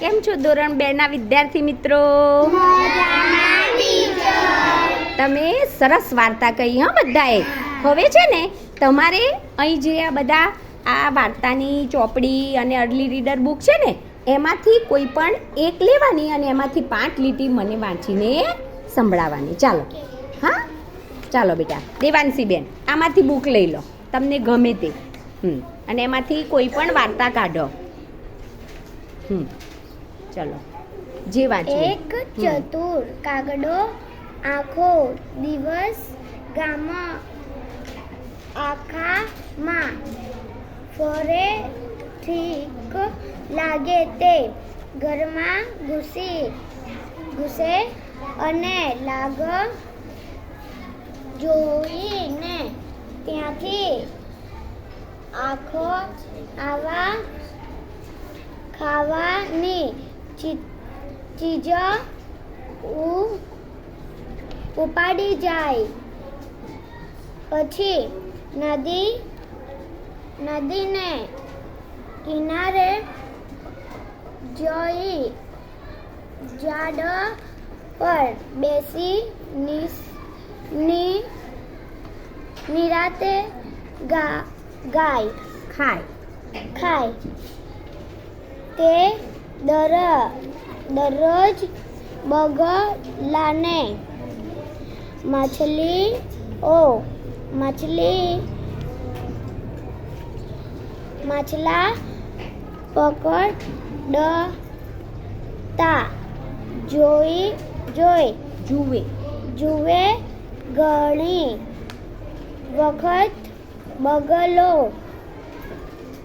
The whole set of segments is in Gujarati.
કેમ છો ધોરણ બે ના વિદ્યાર્થી મિત્રો? તમે સરસ વાર્તા કહી, હા, બધાએ? હવે છે ને, તમારે અહીં જે આ બધા, આ વાર્તાની ચોપડી અને અર્લી રીડર બુક છે ને, એમાંથી કોઈ પણ એક લેવાની અને એમાંથી પાંચ લીટી મને વાંચીને સંભળાવવાની. ચાલો. હા? ચાલો બેટા. દેવાંશી બેન, આમાંથી બુક લઈ લો. તમને ગમે તે. હમ. અને એમાંથી કોઈ પણ વાર્તા કાઢો. હમ. ચલો. જે વાંચવી. એક ચતુર કાગડો આખો દિવસ ગામમાં આખામાં. ફરે ઠીક લાગે તે ઘરમાં ઘૂસી ઘૂસે અને લાગ જોઈને ત્યાંથી આખો આવા ખાવાની ચી- ચીજ ઉ- ઉપાડી જાય પછી નદી નદીને કિનારે જઈ ઝાડ પર બેસી નિસ- ની નિરાતે ગા ગાય ખાય ખાય તે દર દરરોજ બગલાને. માછલીઓ ઓ મછલી. માછલા પકડતા જોઈ જોઈ. જુએ. જુએ ઘણી વખત બગલો.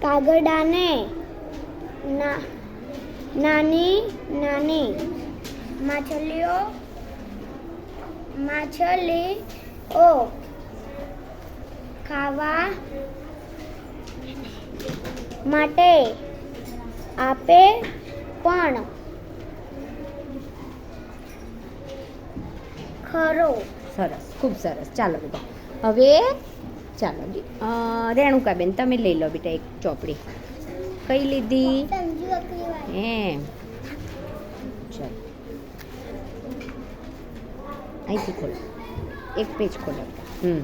કાગડાને ના નાની નાની. માછલીઓ. માછલીઓ. ખાવા માટે આપે પણ ખરો. સરસ, ખૂબ સરસ. ચાલો બેટા. હવે ચાલો રેણુકાબેન, તમે લઈ લો બેટા એક ચોપડી. કઈ લીધી? એમ ચલો અહીંથી ખોલો. એક પેજ ખોલો. હમ.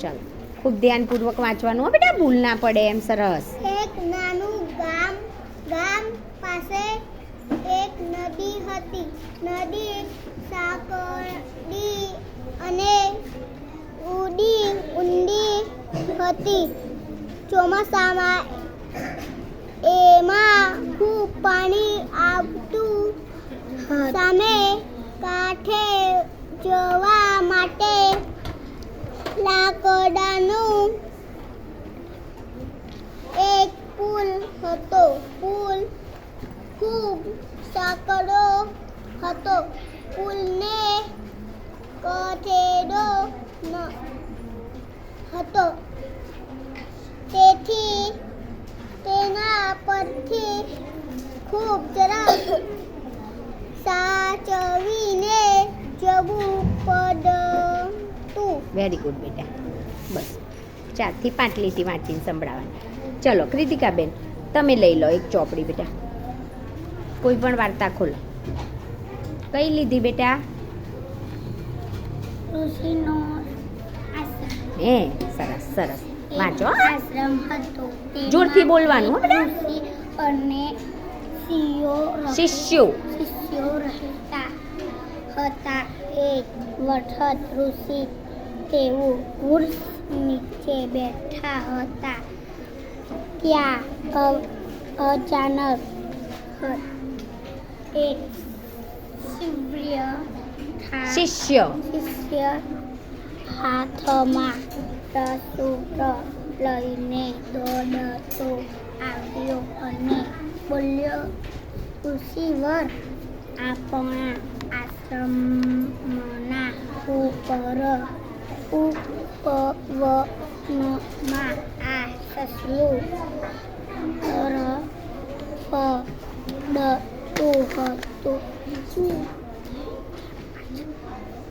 ચાલો. ખૂબ ધ્યાનપૂર્વક વાંચવાનું હો બેટા ભૂલ ના પડે એમ સરસ. એક નાનું ગામ ગામ પાસે એક નદી હતી. નદી સાંકડી અને ઉડી ઊંડી હતી. ચોમાસામાં એમાં ખૂબ પાણી આવતું સામે કાંઠે જવા માટે લાકડાનું એક પુલ હતો. પુલ ખૂબ સાંકડો હતો. પુલને કઠેડો ન હતો. વેરી ગુડ બેટા. બસ. ચારથી પાંચ લીટી વાંચીને સંભળાવવાની. ચલો કૃતિકાબેન તમે લઈ લો એક ચોપડી બેટા. કોઈ પણ વાર્તા ખોલો. કઈ લીધી બેટા? હે સરસ સરસ. વાંચો. આશ્રમ હતો. જોરથી બોલવાનું હો બેટા. અને શિષ્યો. શિષ્યો રહેતા હતા. એક વખત ઋષિ તેઓ વૃક્ષ નીચે બેઠા હતા. ત્યાં અચાનક એક શિવ્ય શિષ્ય. શિષ્ય હાથમાં રસૂટ લઈને દોડતો આવ્યો અને બોલ્યો ઋષિવર આપણા આશ્રમના ઉપર ઉપવનમાં આ સસલું રફડતું હતું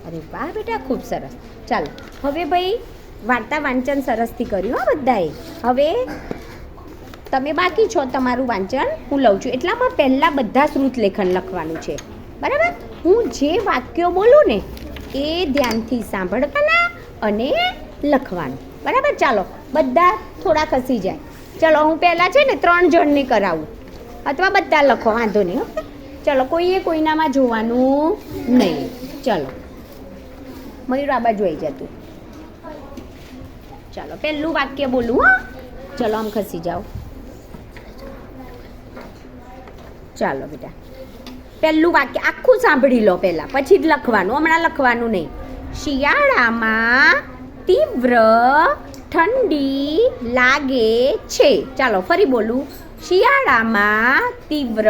અરે વાહ બેટા, ખૂબ સરસ. ચાલો, હવે ભાઈ વાર્તા વાંચન સરસથી કર્યું હા બધાએ. હવે તમે બાકી છો તમારું વાંચન, હું લઉં છું. એટલામાં પહેલાં બધા શ્રુત લેખન લખવાનું છે. બરાબર? હું જે વાક્યો બોલું ને, એ ધ્યાનથી સાંભળવાના. અને લખવાનું. બરાબર? ચાલો, બધા થોડા ખસી જાય. ચલો, હું પહેલાં છે ને ત્રણ જણને કરાવું. અથવા બધા લખો, વાંધો નહીં ઓકે ચલો, કોઈએ કોઈનામાં જોવાનું નહીં. ચલો. મયુર આ બાજુ આવી જતું ચાલો, પહેલું વાક્ય બોલું, હા. ચલો, આમ ખસી જાઓ. ચાલો, બેટા. પહેલું વાક્ય આખું સાંભળી લો પહેલાં, પછી જ લખવાનું, હમણાં લખવાનું નહીં. શિયાળામાં તીવ્ર ઠંડી લાગે છે. ચાલો, ફરી બોલું. શિયાળામાં તીવ્ર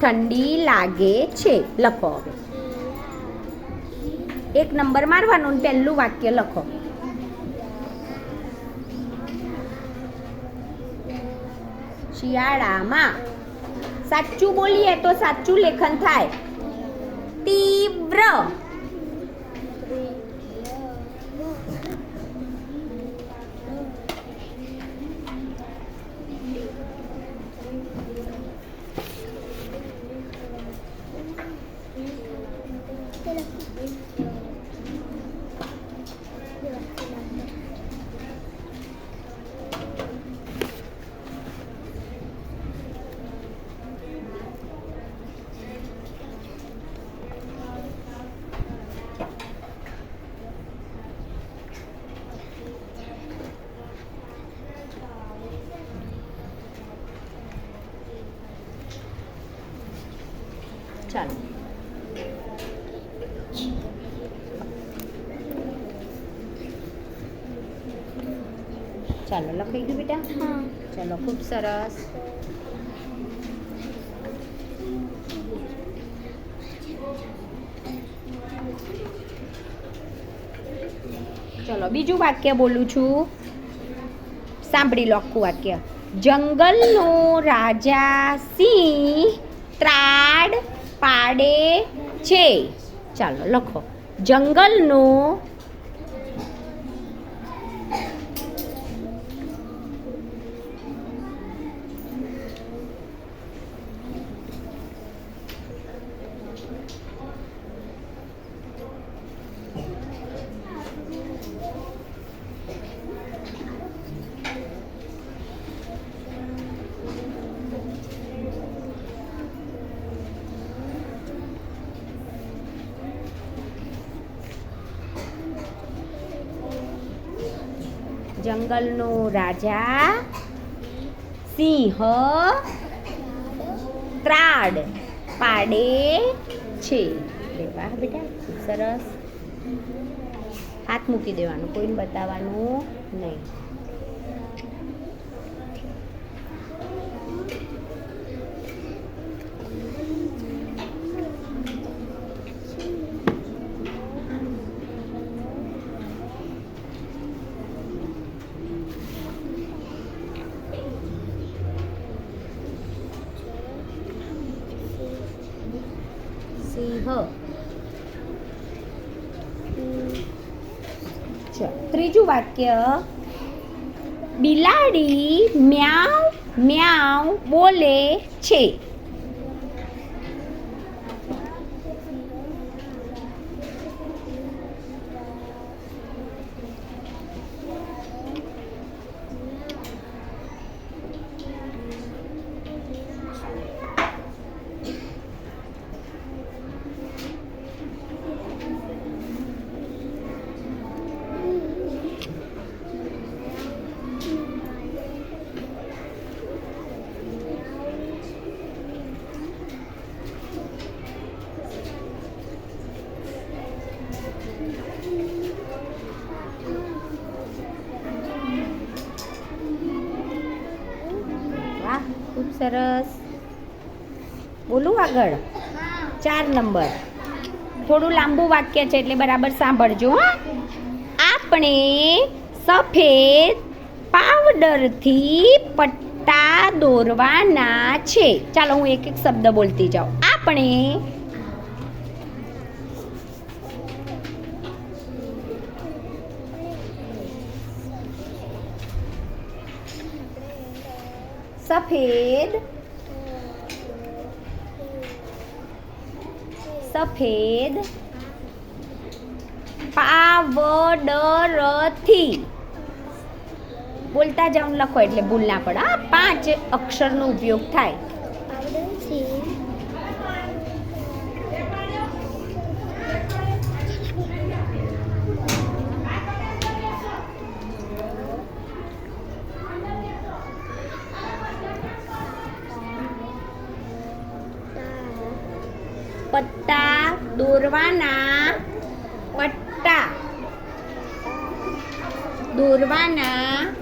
ઠંડી લાગે છે. લખો હવે. એક નંબર મારવાનું પહેલું વાક્ય લખો. શિયાળામાં સાચું બોલીએ તો સાચું લેખન થાય. તીવ્ર ચાલો ચાલો લખાઈ ગયું બેટા? હા. ચાલો ખૂબ સરસ. ચલો બીજું વાક્ય બોલું છું. સાંભળી લો આખું વાક્ય. જંગલનો રાજા સિંહ ત્રાડ પાડે છે. ચાલો લખો. જંગલનો જંગલનો રાજા, સિંહ, ત્રાડ પાડે છે. વાહ બેટા સરસ. હાથ મૂકી દેવાનું, કોઈને બતાવવાનું નહીં સિંહ ચાલો ત્રીજું વાક્ય બિલાડી મ્યાઉ મ્યાઉ બોલે છે વાહ ખૂબ સરસ. બોલું આગળ. ચાર નંબર. થોડું લાંબુ વાક્ય છે એટલે બરાબર સાંભળજો, હા. આપણે સફેદ પાવડરથી પટ્ટા દોરવાના છે. ચાલો હું એક એક શબ્દ બોલતી જાઉં. આપણે સફેદ સફેદ પાવડરથી બોલતા જાઉં લખો એટલે ભૂલ ના પડે પાંચ અક્ષરનો ઉપયોગ થાય પાવડરથી પટ્ટા દોરવાના પટ્ટા. દોરવાના.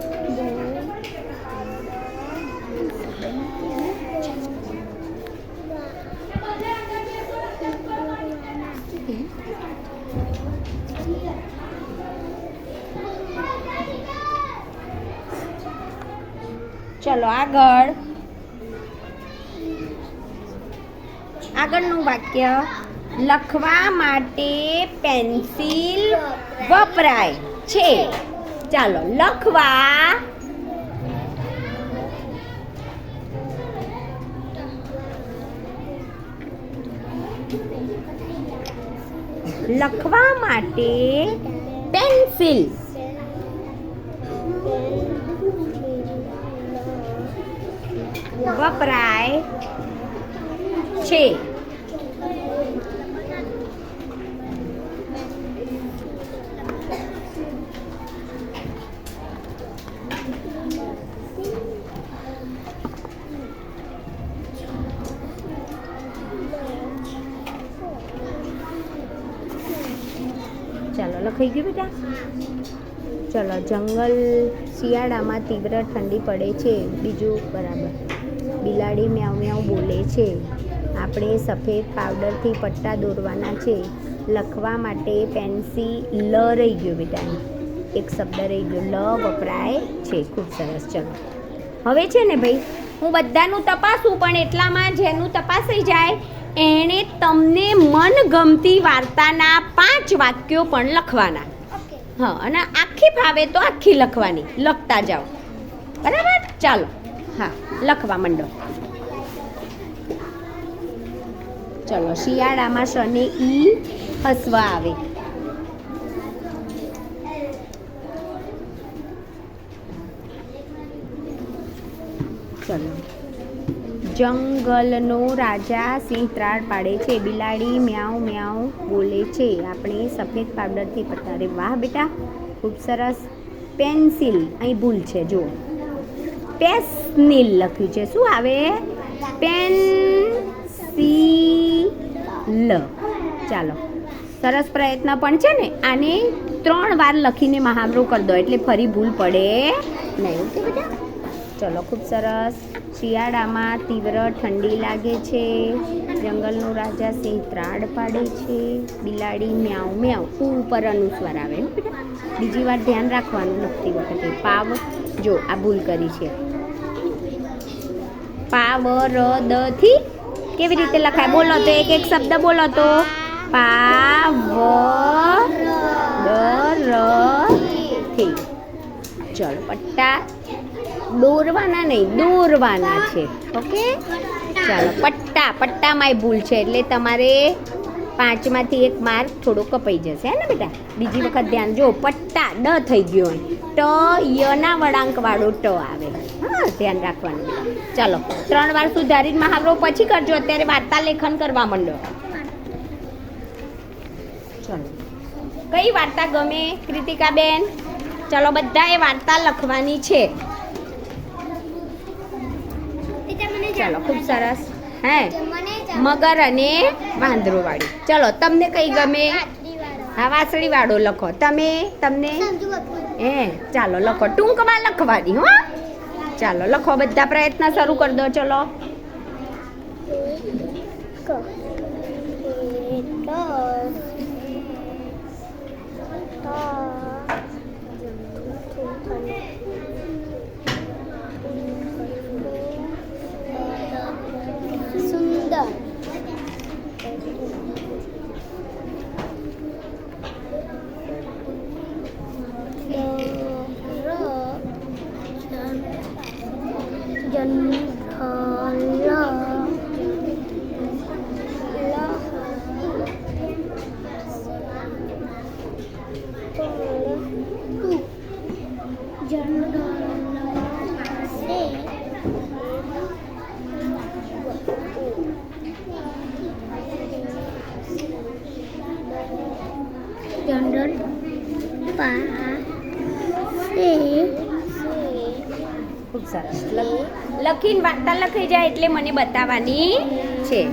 ચલો આગળ. આગળનું વાક્ય. લખવા માટે પેન્સિલ વપરાય છે. ચાલો લખવા. લખવા માટે પેન્સિલ. વપરાય છે. ચાલો, લખાઈ ગયું બેટા? ચલો, જંગલ શિયાળામાં તીવ્ર ઠંડી પડે છે. બીજું બરાબર. બિલાડી મ્યાઉ મ્યાઉ બોલે છે. આપણે સફેદ પાવડરથી પટ્ટા દોરવાના છે. લખવા માટે પેન્સિલ લ રહી ગયો બેટા. એક શબ્દ રહી ગયો. લ વપરાય છે. ખૂબ સરસ. ચલો. હવે છે ને ભાઈ હું બધાનું તપાસું પણ એટલામાં જેનું તપાસાઈ જાય એણે તમને મનગમતી વાર્તાના પાંચ વાક્યો પણ લખવાના. હા અને આખી ફાવે તો આખી લખવાની. લખતા જાઓ. બરાબર? ચાલો. હા લખવા માંડો. ચલો શિયાળામાં શને ઈ હસવા આવે. ચલો. જંગલનો રાજા સિંહ ત્રાળ પાડે છે. બિલાડી મ્યાઉ મ્યાઉ બોલે છે. આપણે સફેદ પાવડરથી પતારે. વાહ બેટા, ખૂબ સરસ. પેન્સિલ. અહીં ભૂલ છે, જુઓ. પેસનીલ લખ્યું છે. શું આવે? પેન્સિલ. ચાલો. સરસ પ્રયત્ન પણ છે ને? આને ત્રણ વાર લખીને મહાવરો કરી દો. એટલે ફરી ભૂલ પડે નહીં. ઓકે બેટા? ચલો, ખૂબ સરસ. શિયાળામાં તીવ્ર ઠંડી લાગે છે. જંગલનો રાજા સિંહ ત્રાડ પાડે છે. બિલાડી મ્યાઉ મ્યાઉ ઉ ઉપર અનુસ્વાર આવે. બીજી વાર ધ્યાન રાખવાનું લખતી વખતે પાવ, જો, આ ભૂલ કરી છે. પાવ ર દ થી કેવી રીતે લખાય? બોલો તો, એક એક શબ્દ બોલો તો. પાવ ર થી ચલો, પટ્ટા દોરવાના નહીં, દોરવાના છે. ઓકે? ચાલો, પટ્ટા પટ્ટામાંય ભૂલ છે એટલે તમારે પાંચમાંથી એક માર્ક થોડો કપાઈ જશે, હે ને બેટા? બીજી વખત ધ્યાન જો, પટ્ટા ડ થઈ ગયો હોય. ટ યના વળાંકવાળો ટ આવે. હા, ધ્યાન રાખવાનું. ચાલો, ત્રણ વાર સુધારીને મહાવરો પછી કરજો, અત્યારે વાર્તા લેખન કરવા માંડો. ચાલો. કઈ વાર્તા ગમે, કૃતિકાબેન? ચલો, બધાએ વાર્તા લખવાની છે ટીચર મને ચાલો, ખૂબ સરસ. હે, મગર અને વાંદરો વાળી ચલો, તમને કઈ ગમે? હા વાસળી વાળો લખો. તમે, તમને? હે, ચાલો, લખો. ટૂંકમાં લખવાની, હો. ચાલો, લખો બધા પ્રયત્ન શરૂ કરી દો, ચલો ક સુંદર જન્મ જનરલ પાસે ખૂબ સરસ લખ- લખીને વાર્તા લખાઈ જાય એટલે મને બતાવવાની છે.